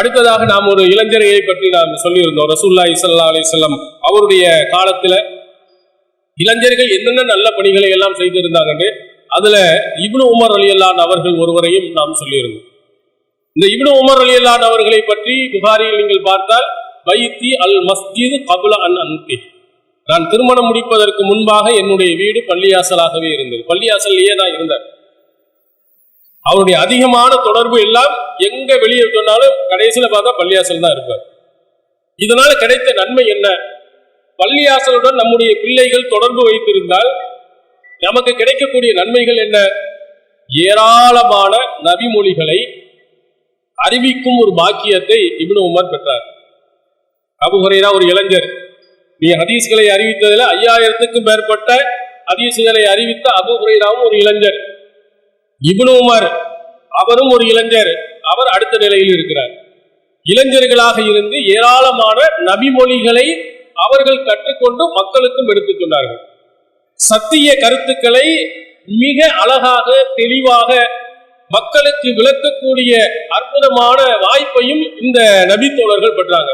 அடுத்ததாக நாம் ஒரு இளைஞரையை பற்றி நாம் சொல்லியிருந்தோம். ரசூல்லா இசல்லா அலிசல்லாம் அவருடைய காலத்துல இளைஞர்கள் என்னென்ன நல்ல பணிகளை எல்லாம் செய்திருந்தாங்க அதுல இப்னு உமர் அலியல்லான் அவர்கள் ஒருவரையும் நாம் சொல்லியிருந்தோம். இந்த இப்னு உமர் அலியல்லான் அவர்களை பற்றி புகாரியில் நீங்கள் பார்த்தால் வைத்தி அல் மஸ்ஜித் கபுல அன் அன்பி நான் திருமணம் முடிப்பதற்கு முன்பாக என்னுடைய வீடு பள்ளியாசலாகவே இருந்தது. பள்ளியாசல்லையே தான் இருந்தார் அவருடைய அதிகமான தொடர்பு எல்லாம் எங்க வெளியே சொன்னாலும் கடைசியில பார்த்தா பள்ளியாசல் தான் இருப்பார். இதனால கிடைத்த நன்மை என்ன? பள்ளியாசலுடன் நம்முடைய பிள்ளைகள் தொடர்பு வைத்திருந்தால் நமக்கு கிடைக்கக்கூடிய நன்மைகள் என்ன? ஏராளமான நபிமொழிகளை அறிவிக்கும் ஒரு பாக்கியத்தை இப்னு உமர் பெற்றார். அபு ஒரு இளைஞர். நீ ஹதீஸ்களை அறிவித்ததில் ஐயாயிரத்துக்கும் மேற்பட்ட ஹதீஸ்களை அறிவித்த அபுகுரையாவும் ஒரு இளைஞர். இப்னு உமர் அவரும் ஒரு இளைஞர். அவர் அடுத்த நிலையில் இருக்கிறார். இளைஞர்களாக இருந்து ஏராளமான நபிமொழிகளை அவர்கள் கற்றுக்கொண்டு மக்களுக்கும் எடுத்துச் சொன்னார்கள். சத்திய கருத்துக்களை மிக அழகாக தெளிவாக மக்களுக்கு விளக்கக்கூடிய அற்புதமான வாய்ப்பையும் இந்த நபித்தோழர்கள் பெற்றாங்க.